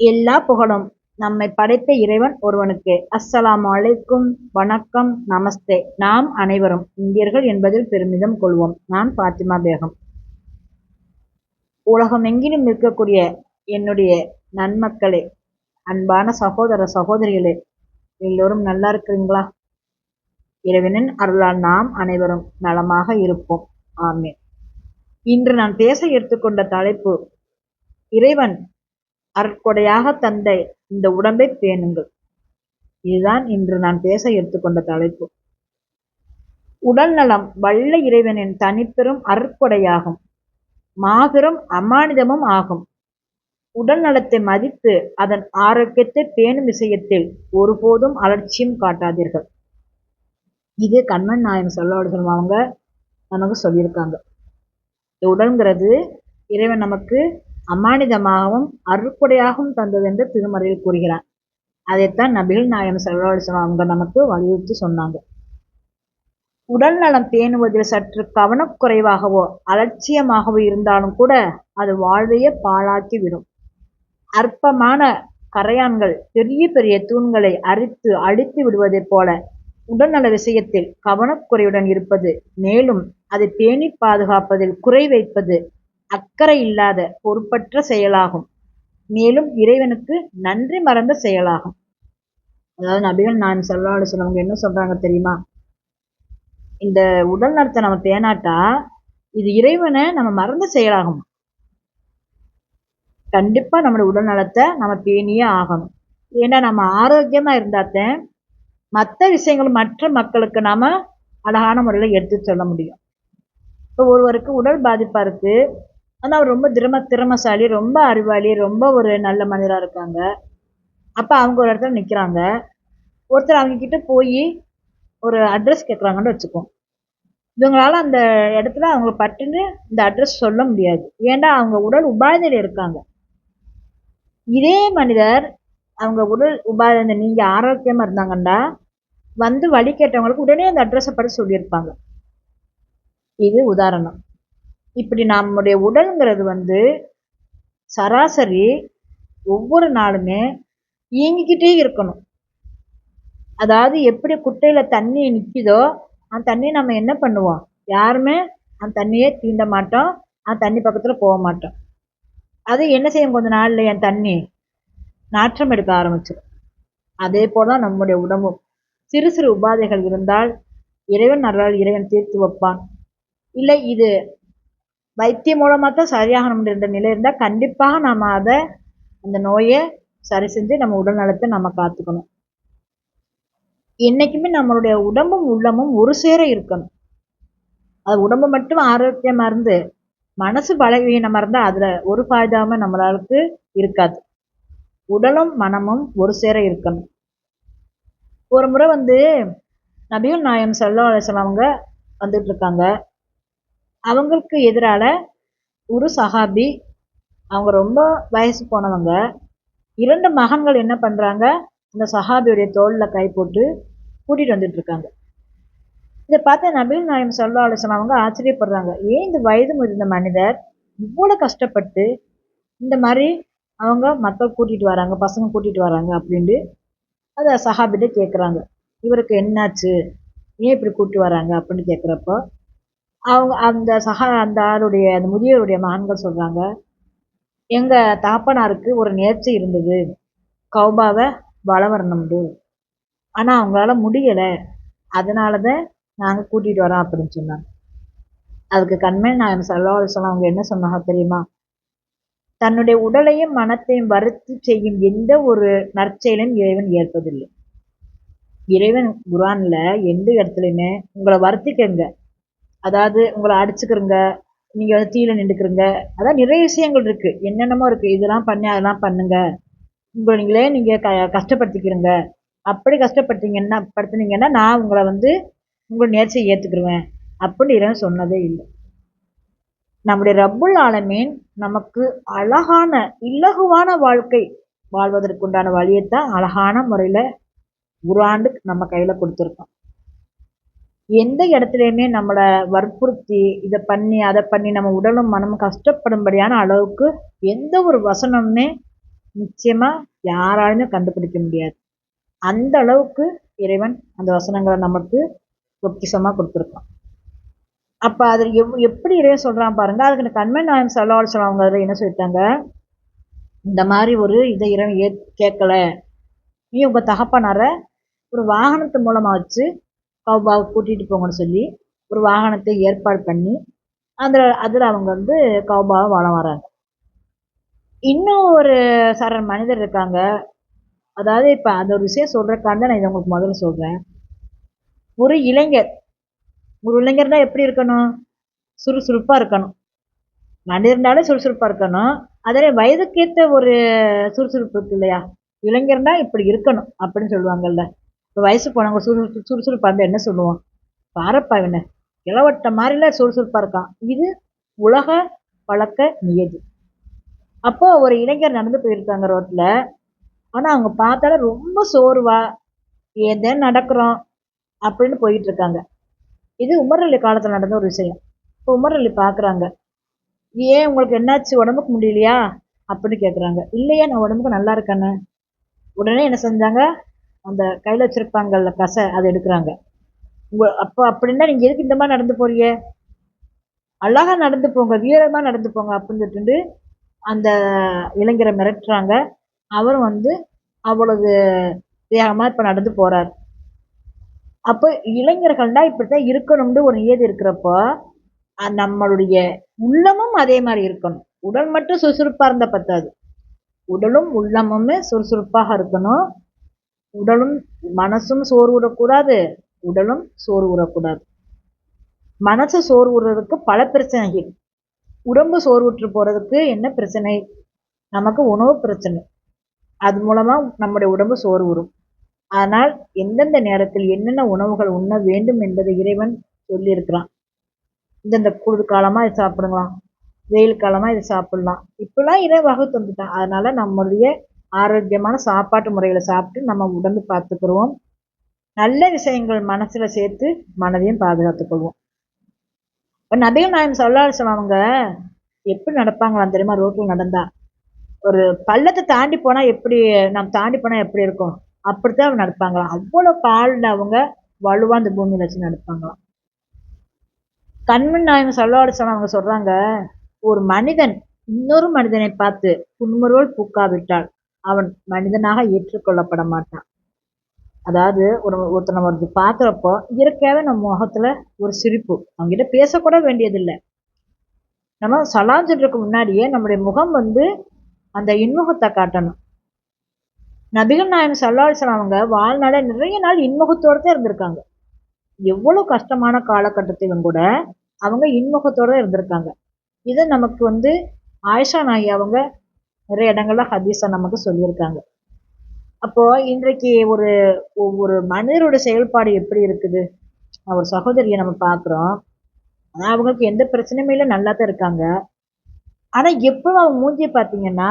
எல்லா புகழும் நம்மை படைத்த இறைவன் ஒருவனுக்கே. அஸ்ஸலாமு அலைக்கும் வணக்கம் நமஸ்தே நாம் அனைவரும் இந்தியர்கள் என்பதில் பெருமிதம் கொள்வோம். நான் பாத்திமா பேகம். உலகமெங்கிலும் இருக்கக்கூடிய என்னுடைய நன்மக்களே அன்பான சகோதர சகோதரிகளே எல்லோரும் நல்லா இருக்கிறீங்களா? இறைவனின் அருளால் நாம் அனைவரும் நலமாக இருப்போம். ஆமே இன்று நான் பேச எடுத்துக்கொண்ட தலைப்பு இறைவன் அருட்கொடையாகத் தந்த இந்த உடம்பைப் பேணுங்கள். இதுதான் இன்று நான் பேச எடுத்துக்கொண்ட தலைப்பு. உடல் நலம் வல்ல இறைவனின் தனிப்பெரும் அருட்கொடையாகும். மாபெரும் அமானிதமும் ஆகும். உடல் நலத்தை மதித்து அதன் ஆரோக்கியத்தைப் பேணும் விஷயத்தில் ஒருபோதும் அலட்சியம் காட்டாதீர்கள். இது கண்ணன் நாயகம் ஸல்லல்லாஹு அவங்க நமக்கு சொல்லியிருக்காங்க. உடல்ங்கிறது இறைவன் நமக்கு அமானிதமாகவும் அருட்கொடையாகவும் தந்தது என்று திருமறையில் கூறுகிறார் அதைத்தான் நபிகள் நாயம் ஸல்லல்லாஹு அவங்க நமக்கு வலியுறுத்தி சொன்னாங்க. உடல் நலம் பேணுவதில் சற்று கவனக்குறைவாகவோ அலட்சியமாகவோ இருந்தாலும் கூட அது வாழ்வையே பாழாக்கி விடும். அற்பமான கரையான்கள் பெரிய பெரிய தூண்களை அரித்து அழித்து விடுவதைப் போல உடல்நல விஷயத்தில் கவனக்குறையுடன் இருப்பது மேலும் அதை பேணி பாதுகாப்பதில் குறை வைப்பது அக்கறை இல்லாத பொறுப்பற்ற செயலாகும். மேலும் இறைவனுக்கு நன்றி மறந்த செயலாகும். அதாவது நபிகள் நான் ஸல்லல்லாஹு அலைஹி என்ன சொல்றாங்க தெரியுமா? இந்த உடல் நலத்தை நம்ம பேணாட்டா இது இறைவனை நம்ம மறந்த செயலாகும். கண்டிப்பா நம்முடைய உடல் நலத்தை நம்ம பேணியே ஆகணும். ஏன்னா நம்ம ஆரோக்கியமா இருந்தாத்தான் மத்த விஷயங்கள் மற்ற மக்களுக்கு நாம அழகான முறையில எடுத்துச் சொல்ல முடியும். இப்போ ஒருவருக்கு உடல் பாதிப்பா இருக்கு. ஆனால் அவர் ரொம்ப திறம திறமைசாலி, ரொம்ப அறிவாளி, ரொம்ப ஒரு நல்ல மனிதராக இருக்காங்க. அப்போ அவங்க ஒரு இடத்துல நிற்கிறாங்க ஒருத்தர் அவங்க கிட்ட ஒரு அட்ரஸ் கேட்குறாங்கன்னு வச்சுக்கோம் இவங்களால அந்த இடத்துல அவங்க பட்டுன்னு இந்த அட்ரஸ் சொல்ல முடியாது. ஏன்டா அவங்க உடல் உபாதையில் இருக்காங்க. இதே மனிதர் அவங்க உடல் உபாதை நீங்கள் ஆரோக்கியமாக இருந்தாங்கன்னா வந்து வழி கேட்டவங்களுக்கு உடனே அந்த அட்ரஸை பற்றி சொல்லியிருப்பாங்க. இது உதாரணம். இப்படி நம்முடைய உடல்ங்கிறது வந்து சராசரி ஒவ்வொரு நாளுமே இயங்கிக்கிட்டே இருக்கணும். அதாவது எப்படி குட்டையில் தண்ணி நிற்கிதோ அந்த தண்ணியை நம்ம என்ன பண்ணுவோம்? யாருமே அந்த தண்ணியே தீண்ட மாட்டோம். அந்த தண்ணி பக்கத்தில் போக மாட்டோம். அது என்ன செய்யும் கொஞ்ச நாளில் என் தண்ணி நாற்றம் எடுக்க ஆரம்பிச்சிடும். அதே போல் தான் நம்முடைய உடம்பும். சிறு சிறு உபாதைகள் இருந்தால் இறைவன் அருளால் இறைவன் தீர்த்து வைப்பான். இல்லை இது வைத்தியம் மூலமாக தான் சரியாகணும்ன்ற நிலை இருந்தால் கண்டிப்பாக நாம் அதை அந்த நோயை சரி செஞ்சு நம்ம உடல் நலத்தை நம்ம காத்துக்கணும். என்னைக்குமே நம்மளுடைய உடம்பும் உள்ளமும் ஒரு சேர இருக்கணும். அது உடம்பு மட்டும் ஆரோக்கியமாக இருந்து மனசு பலவீனமாக இருந்தால் அதில் ஒரு ஃபாய்தாவும் நம்மளாளுக்கு இருக்காது. உடலும் மனமும் ஒரு சேர இருக்கணும். ஒரு முறை வந்து நபியும் நாயம் செல்ல அலைஹி அவங்க வந்துட்டு இருக்காங்க. அவங்களுக்கு எதிரால் ஒரு சஹாபி அவங்க ரொம்ப வயசு போனவங்க. இரண்டு மகன்கள் என்ன பண்ணுறாங்க அந்த சஹாபியுடைய தோளில் கை போட்டு கூட்டிகிட்டு வந்துட்டுருக்காங்க இதை பார்த்து பார்த்த நாயம் நாயகம் ஸல்லல்லாஹு அவங்க ஆச்சரியப்படுறாங்க. ஏன் இந்த வயது முதிர்ந்த மனிதர் இவ்வளோ கஷ்டப்பட்டு இந்த மாதிரி அவங்க மக்கள் கூட்டிகிட்டு வராங்க, பசங்க கூட்டிகிட்டு வராங்க அப்படின்ட்டு அதை சஹாபிட்ட கேட்குறாங்க. இவருக்கு என்னாச்சு? ஏன் இப்படி கூட்டிட்டு வராங்க? அப்படின்னு கேட்குறப்போ அவங்க அந்த சஹா அந்த ஆளுடைய அந்த முதியவருடைய மகன்கள் சொல்கிறாங்க எங்கள் தகப்பனாருக்கு ஒரு நேர்ச்சி இருந்தது. கௌபாவை வலம் வரணும்னு. ஆனால் அவங்களால முடியலை அதனால தான் நாங்கள் கூட்டிகிட்டு வரோம் அப்படின்னு சொன்னாங்க. அதுக்கு கண்மணி நான் ஸல்லல்லாஹு அலைஹி அவங்க என்ன சொன்னாங்க தெரியுமா? தன்னுடைய உடலையும் மனத்தையும் வருத்தி செய்யும் எந்த ஒரு நற்செயலையும் இறைவன் ஏற்பதில்லை. இறைவன் குரானில் எந்த இடத்துலையுமே உங்களை வருத்திக்கங்க. அதாவது உங்களை அடிச்சுக்கிறங்க. நீங்க வந்து தீயில நின்டுக்கிறங்க. அதான் நிறைய விஷயங்கள் இருக்கு. என்னென்னமோ இருக்கு. இதெல்லாம் பண்ணி அதெல்லாம் பண்ணுங்க. உங்களை நீங்களே நீங்க க கஷ்டப்படுத்திக்கிறங்க. அப்படி கஷ்டப்படுத்தீங்கன்னா படுத்துனீங்கன்னா நான் உங்களை வந்து உங்களை நேர்ச்சியை ஏற்றுக்கிருவேன் அப்படின்னு இறைவன் சொன்னதே இல்லை நம்முடைய ரப்புல் ஆலமீன் நமக்கு அழகான இலகுவான வாழ்க்கை வாழ்வதற்குண்டான வழியைத்தான் அழகான முறையில் ஒரு ஆண்டு நம்ம கையில் கொடுத்துருக்கோம் எந்த இடத்துலையுமே நம்மளை வற்புறுத்தி இதை பண்ணி, அதை பண்ணி நம்ம உடலும் மனமும் கஷ்டப்படும்படியான அளவுக்கு எந்த ஒரு வசனமுமே நிச்சயமாக யாராலுமே கண்டுபிடிக்க முடியாது. அந்த அளவுக்கு இறைவன் அந்த வசனங்களை நமக்கு பொக்கிஷமா கொடுத்துருக்கான். அப்போ அது எவ் எப்படி இறைவன் சொல்கிறான் பாருங்கள் அதுக்கு இந்த கண்மன் நாயம் செலவாள் அவங்க அதில் என்ன சொல்லிட்டாங்க? இந்த மாதிரி ஒரு இதை இறைவன் ஏ கேட்கலை. நீ உங்கள் தகப்பனார ஒரு வாகனத்து மூலமாக வச்சு கௌபாவை கூட்டிகிட்டு போங்கன்னு சொல்லி ஒரு வாகனத்தை ஏற்பாடு பண்ணி அதில் அதில் அவங்க வந்து கௌபாவை வலம் வராங்க இன்னும் ஒரு சரண் மனிதர் இருக்காங்க. அதாவது இப்போ அந்த ஒரு விஷயம் சொல்கிறக்காக தான் நான் இதை உங்களுக்கு முதல்ல சொல்கிறேன் ஒரு இளைஞர். ஒரு இளைஞர்னா எப்படி இருக்கணும்? சுறுசுறுப்பாக இருக்கணும். மனிதர்னாலே சுறுசுறுப்பாக இருக்கணும். அதே வயதுக்கேற்ற ஒரு சுறுசுறுப்பு இருக்கு இல்லையா? இளைஞர்னா இப்படி இருக்கணும் அப்படின்னு சொல்லுவாங்கல்ல. இப்போ வயசு போனவங்க சுறுசுறுப்பு சுறுசுறுப்பாக இருந்தால் என்ன சொல்லுவோம் பாரப்பா இவனை. இளவட்ட மாதிரில சுறுசுறுப்பாக இருக்கான். இது உலக பழக்க நியதி. அப்போ ஒரு இளைஞர் நடந்து போயிருக்காங்க ரோட்டில் ஆனால் அவங்க பார்த்தாலே ரொம்ப சோர்வா ஏதே நடக்கிறோம் அப்படின்னு போயிட்டு இருக்காங்க. இது உமரலி காலத்தில் நடந்த ஒரு விஷயம். இப்போ உமரலி பார்க்குறாங்க ஏன் உங்களுக்கு என்னாச்சு? உடம்புக்கு முடியலையா? அப்படின்னு கேட்குறாங்க இல்லையா நான் உடம்புக்கு நல்லா இருக்கேன்னு உடனே என்ன செஞ்சாங்க? அந்த கையில் வச்சுருப்பாங்கள்ல கசை அதை எடுக்கிறாங்க. உங்க அப்போ அப்படின்னா நீங்கள் எதுக்கு இந்த மாதிரி நடந்து போறிய அழகாக நடந்து போங்க வீரமாக நடந்து போங்க அப்படின்னு சொல்லிட்டு அந்த இளைஞரை மிரட்டுறாங்க. அவரும் வந்து அவ்வளவு வேகமாக இப்போ நடந்து போகிறார் அப்போ இளைஞர்கள்னா இப்படித்தான் இருக்கணும்னு ஒரு நியதி இருக்கிறப்போ நம்மளுடைய உள்ளமும் அதே மாதிரி இருக்கணும். உடல் மட்டும் சுறுசுறுப்பாக இருந்தால் பத்தாது. உடலும் உள்ளமுமே சுறுசுறுப்பாக இருக்கணும். உடலும் மனசும் சோறு விடக்கூடாது உடலும் சோறு விடக்கூடாது மனசு சோறு விடுறதுக்கு பல பிரச்சனைகள். உடம்பு சோறு விட்டு போகிறதுக்கு என்ன பிரச்சனை? நமக்கு உணவு பிரச்சனை. அது மூலமாக நம்முடைய உடம்பு சோறு அதனால் ஆனால் எந்தெந்த நேரத்தில் என்னென்ன உணவுகள் உண்ண வேண்டும் என்பதை இறைவன் சொல்லியிருக்கிறான். இந்தந்த குளிர் காலமாக இது வெயில் காலமாக இது சாப்பிடலாம். இப்படிலாம் இறை வகுத்து வந்துட்டான். அதனால் நம்மளுடைய ஆரோக்கியமான சாப்பாட்டு முறைகளை சாப்பிட்டு நம்ம உடம்பு பார்த்துக்குருவோம் நல்ல விஷயங்கள் மனசுல சேர்த்து மனதையும் பாதுகாத்துக்கொள்வோம் இப்போ நபிகள் நாயம் சொல்லாசம் அவங்க எப்படி நடப்பாங்களாம் தெரியுமா? ரோட்டில் நடந்தா. ஒரு பள்ளத்தை தாண்டி போனா எப்படி நம்ம தாண்டி போனா எப்படி இருக்கும்? அப்படித்தான் அவங்க நடப்பாங்களாம். அவ்வளோ பாலில் அவங்க வலுவாக அந்த பூமியில வச்சு நடப்பாங்களாம். கண்மன் நாயம் சொல்லாசம் அவங்க சொல்றாங்க ஒரு மனிதன் இன்னொரு மனிதனை பார்த்து புன்முறுவல் பூக்காவிட்டால் அவன் மனிதனாக ஏற்றுக்கொள்ளப்பட மாட்டான் அதாவது ஒரு ஒருத்தர் நம்ம பார்க்குறப்போ இயற்கையாகவே நம்ம முகத்துல ஒரு சிரிப்பு. அவங்ககிட்ட பேசக்கூட வேண்டியதில்லை. நம்ம சலாஞ்சதுக்கு முன்னாடியே நம்முடைய முகம் வந்து அந்த இன்முகத்தை காட்டணும். நபிகள் நாயகம் சல்லாசலம் அவங்க வாழ்நாள நிறைய நாள் இன்முகத்தோடு தான் இருந்திருக்காங்க. எவ்வளோ கஷ்டமான காலகட்டத்திலும் கூட அவங்க இன்முகத்தோடு தான் இருந்திருக்காங்க. இதை நமக்கு வந்து ஆயிஷா நாயி அவங்க நிறைய இடங்கள்ல ஹதீஸை நமக்கு சொல்லியிருக்காங்க. அப்போ இன்றைக்கு ஒரு ஒவ்வொரு மனிதரோட செயல்பாடு எப்படி இருக்குது? ஒரு சகோதரியை நம்ம பார்க்குறோம். ஆனால் அவங்களுக்கு எந்த பிரச்சனையுமே இல்லை நல்லா தான் இருக்காங்க. ஆனால் எப்போ அவங்க மூஞ்சியை பார்த்தீங்கன்னா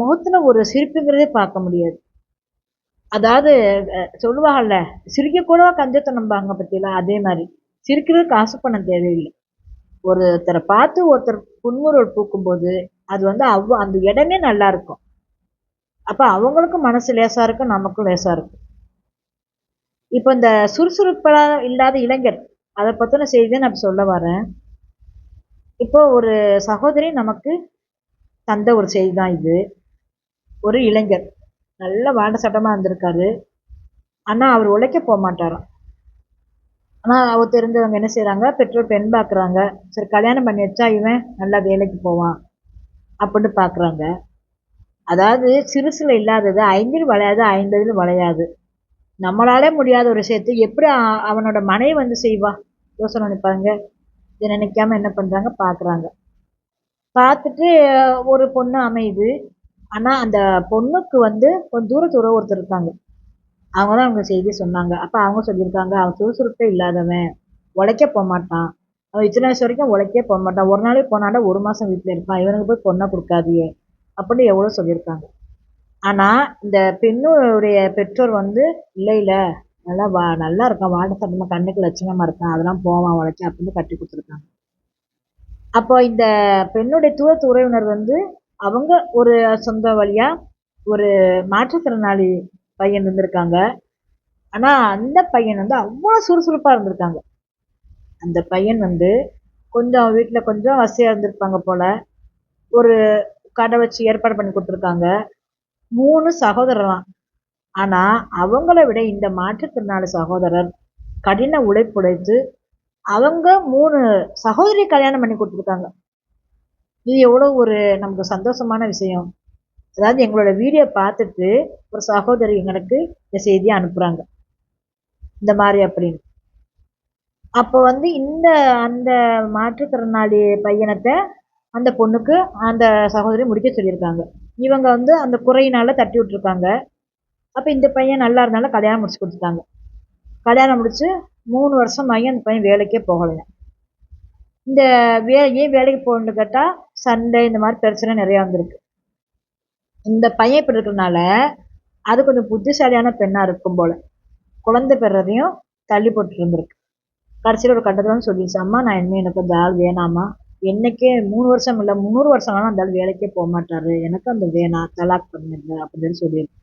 முகத்தில் ஒரு சிரிப்புங்கிறதே பார்க்க முடியாது. அதாவது சொல்லுவாங்கல்ல சிரிக்க கூட கஞ்சத்தை நம்பாங்க பற்றியெல்லாம் அதே மாதிரி. சிரிக்கிறதுக்கு காசு பணம் தேவையில்லை. ஒருத்தரை பார்த்து ஒருத்தர் புன்முறுவல் பூக்கும்போது அது வந்து அவ் அந்த இடமே நல்லா இருக்கும். அப்போ அவங்களுக்கும் மனசு லேசாக இருக்கும் நமக்கும் லேசாக இருக்கும். இப்போ இந்த சுறுசுறுப்பாக இல்லாத இளைஞர் அதை பற்றின செய்தியை நான் சொல்ல வரேன். இப்போ ஒரு சகோதரி நமக்கு தந்த ஒரு செய்தி தான் இது. ஒரு இளைஞர் நல்ல வாண்ட சட்டமாக இருந்திருக்காரு. ஆனால் அவர் உழைக்க போக மாட்டாராம். ஆனால் அவர் தெரிஞ்சவங்க என்ன செய்கிறாங்க பெற்றோர் பெண் பார்க்குறாங்க சரி கல்யாணம் பண்ணி வச்சா இவன் நல்லா வேலைக்கு போவான். அப்படின்னு பார்க்குறாங்க அதாவது சிறுசில் இல்லாதது ஐந்தில் வளையாது ஐம்பதில் வளையாது. நம்மளாலே முடியாத ஒரு விஷயத்தை எப்படி அவனோட மனைவி வந்து செய்வா? யோசனை நினைப்பாங்க இதை நினைக்காம என்ன பண்ணுறாங்க பார்க்குறாங்க பார்த்துட்டு ஒரு பொண்ணு அமையுது. ஆனால் அந்த பொண்ணுக்கு வந்து கொஞ்சம் தூர தூரம் ஒருத்தர் இருக்காங்க. அவங்க தான் அவங்க செய்தி சொன்னாங்க. அப்போ அவங்க சொல்லியிருக்காங்க அவன் சுறுசுறுப்பே இல்லாதவன். உழைக்க போக மாட்டான் அவன் இத்தனை வயசு வரைக்கும் உழைக்கே போக மாட்டான். ஒரு நாளைக்கு போனாண்டா ஒரு மாதம் வீட்டில் இருப்பான். இவனுக்கு போய் பொண்ணை கொடுக்காதியே அப்படின்னு எவ்வளோ சொல்லியிருக்காங்க. ஆனால் இந்த பெண்ணுடைய பெற்றோர் வந்து இல்லை இல்லை நல்லா வா நல்லா இருக்கான். வாட சட்டமாக கண்ணுக்கு லட்சணமாக இருக்கான். அதெல்லாம் போவான் உழைச்சி அப்படின்னு கட்டி கொடுத்துருக்காங்க. அப்போ இந்த பெண்ணுடைய தூரத்து உறவினர் வந்து அவங்க ஒரு சொந்த வழியாக ஒரு மாற்றுத்திறனாளி பையன் இருந்திருக்காங்க. ஆனால் அந்த பையன் வந்து அவ்வளோ சுறுசுறுப்பாக இருந்திருக்காங்க. அந்த பையன் வந்து கொஞ்சம் வீட்டில் கொஞ்சம் வசதியாக இருந்திருப்பாங்க போல். ஒரு கடை வச்சு ஏற்பாடு பண்ணி கொடுத்துருக்காங்க. மூணு சகோதரராம் ஆனால் அவங்கள விட இந்த மாற்றுத்திறனாளி சகோதரர் கடின உழைப்புழைத்து அவங்க மூணு சகோதரி கல்யாணம் பண்ணி கொடுத்துருக்காங்க. இது எவ்வளோ ஒரு நமக்கு சந்தோஷமான விஷயம். அதாவது எங்களோட வீடியோ பார்த்துட்டு ஒரு சகோதரி எங்களுக்கு இந்த செய்தியை அனுப்புகிறாங்க இந்த மாதிரி அப்படின்னு. அப்போ வந்து இந்த அந்த மாற்றுத்திறனாளி பையனத்தை அந்த பொண்ணுக்கு அந்த சகோதரி முடிக்க சொல்லியிருக்காங்க. இவங்க வந்து அந்த குறையினால் தட்டி விட்ருக்காங்க அப்போ இந்த பையன் நல்லா இருந்தாலும் கல்யாணம் முடிச்சு கொடுத்துட்டாங்க. கல்யாணம் முடிச்சு மூணு வருஷம் ஆகி அந்த பையன் வேலைக்கே போகலைங்க இந்த வே ஏன் வேலைக்கு போகணுன்னு கேட்டால் சண்டை இந்த மாதிரி பிரச்சனை நிறையா வந்திருக்கு. இந்த பையன் இப்படி இருக்கிறனால அது கொஞ்சம் புத்திசாலியான பெண்ணாக இருக்கும் போல். குழந்தை பெறதையும் தள்ளி போட்டு இருந்திருக்கு. கடைசியில் ஒரு கட்டத்தில் சொல்லி சொல்லிடுச்சு அம்மா நான் இனிமேல் எனக்கு அந்த ஆள் வேணாமா என்னைக்கே மூணு வருஷம் இல்லை முந்நூறு வருஷம் ஆனால் அந்த ஆள் வேலைக்கே போக மாட்டார். எனக்கு அந்த வேணாம் தலாக் பண்ணிடுங்க அப்படின்னு சொல்லியிருக்கேன்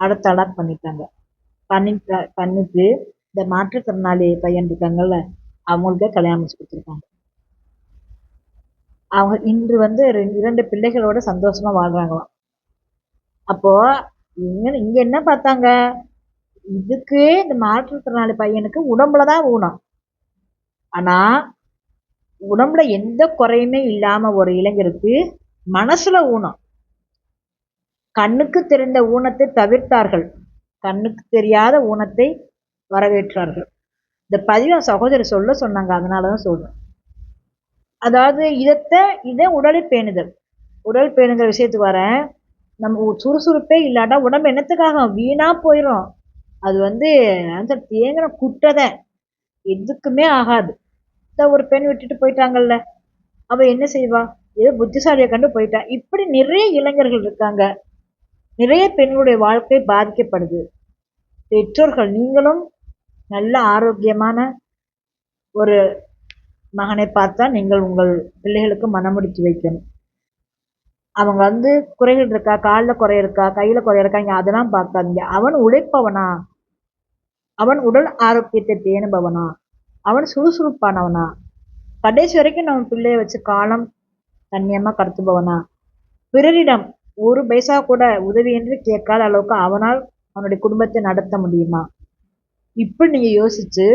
அதை தலாக் பண்ணிட்டாங்க. பண்ணிட்டு பண்ணிட்டு இந்த மாற்றுத்திறனாளி பையன் இருக்காங்கல்ல அவங்களுக்கே கல்யாணம் முடிச்சு கொடுத்துருக்காங்க. அவங்க இன்று வந்து இரண்டு பிள்ளைகளோட சந்தோஷமா வாழ்றாங்களாம். அப்போ இங்க இங்க என்ன பார்த்தாங்க? இதுக்கு இந்த மாற்றுத்திறனாளி பையனுக்கு உடம்புல தான் ஊனம். ஆனால் உடம்புல எந்த குறையுமே இல்லாமல் ஒரு இளைஞருக்கு மனசில் ஊனம். கண்ணுக்கு தெரிந்த ஊனத்தை தவிர்த்தார்கள். கண்ணுக்கு தெரியாத ஊனத்தை வரவேற்றார்கள். இந்த பதிவை சகோதரி சொல்ல சொன்னாங்க அதனால தான் சொல்கிறேன் அதாவது இதத்தை இதை உடலை பேணுதல். உடல் பேணுங்கிற விஷயத்துக்கு வரேன். நம்ம சுறுசுறுப்பே இல்லாட்டா உடம்பு என்னத்துக்காக? வீணாக போயிடும் அது வந்து அந்த தேங்கின குட்டதை எதுக்குமே ஆகாது. ஒரு பெண் விட்டுட்டு போயிட்டாங்கல்ல. அவள் என்ன செய்வா? ஏதோ புத்திசாலியை கண்டு போயிட்டா. இப்படி நிறைய இளைஞர்கள் இருக்காங்க. நிறைய பெண்களுடைய வாழ்க்கை பாதிக்கப்படுது. பெற்றோர்கள் நீங்களும் நல்ல ஆரோக்கியமான ஒரு மகனை பார்த்தா நீங்கள் உங்கள் பிள்ளைகளுக்கு மனமுடித்து வைக்கணும். அவங்க வந்து குறைகள் இருக்கா? காலில் குறை இருக்கா? கையில் குறை இருக்கா? இங்கே அதெல்லாம் பார்க்காதீங்க. அவன் உழைப்பவனா? அவன் உடல் ஆரோக்கியத்தை பேணுபவனா? அவன் சுறுசுறுப்பானவனா? கடைசி வரைக்கும் நம்ம பிள்ளைய வச்சு காலம் தன்னியமாக கடத்துபவனா? பிறரிடம் ஒரு பைசா கூட உதவி என்று கேட்காத அளவுக்கு அவனால் அவனுடைய குடும்பத்தை நடத்த முடியுமா? இப்படி நீங்கள் யோசித்து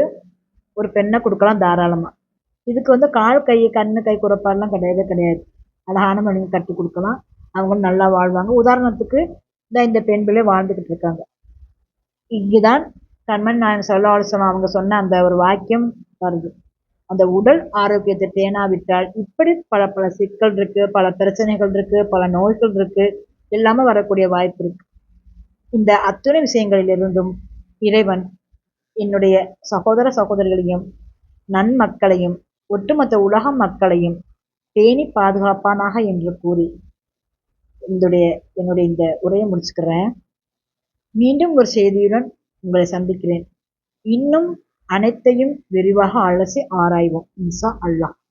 ஒரு பெண்ணை கொடுக்கலாம் தாராளமாக இதுக்கு வந்து கால் கை கண் கை குறைப்பாடெலாம் கிடையவே கிடையாது. அழகான மனிதங்க கட்டி கொடுக்கலாம். அவங்களும் நல்லா வாழ்வாங்க. உதாரணத்துக்கு இந்த இந்த பெண் பிள்ளை வாழ்ந்துக்கிட்டு இருக்காங்க. இங்கேதான் கண்மன் நான் சொல்ல சொன்ன அவங்க சொன்ன அந்த ஒரு வாக்கியம் வருது. அந்த உடல் ஆரோக்கியத்தை பேணாவிட்டால் இப்படி பல பல சிக்கல் இருக்கு பல பிரச்சனைகள் இருக்கு பல நோய்கள் இருக்கு எல்லாமே வரக்கூடிய வாய்ப்பு இருக்கு. இந்த அத்துணை விஷயங்களிலிருந்தும் இறைவன் என்னுடைய சகோதர சகோதரிகளையும் நன்மக்களையும் ஒட்டுமொத்த உலக மக்களையும் பேணி பாதுகாப்பானாக என்று கூறி என்னுடைய என்னுடைய இந்த உரையை முடிச்சுக்கிறேன். மீண்டும் ஒரு செய்தியுடன் உங்களை சந்திக்கிறேன். இன்னும் அனைத்தையும் விரிவாக அலசி ஆராய்வோம். இன்சா அல்லாஹ்.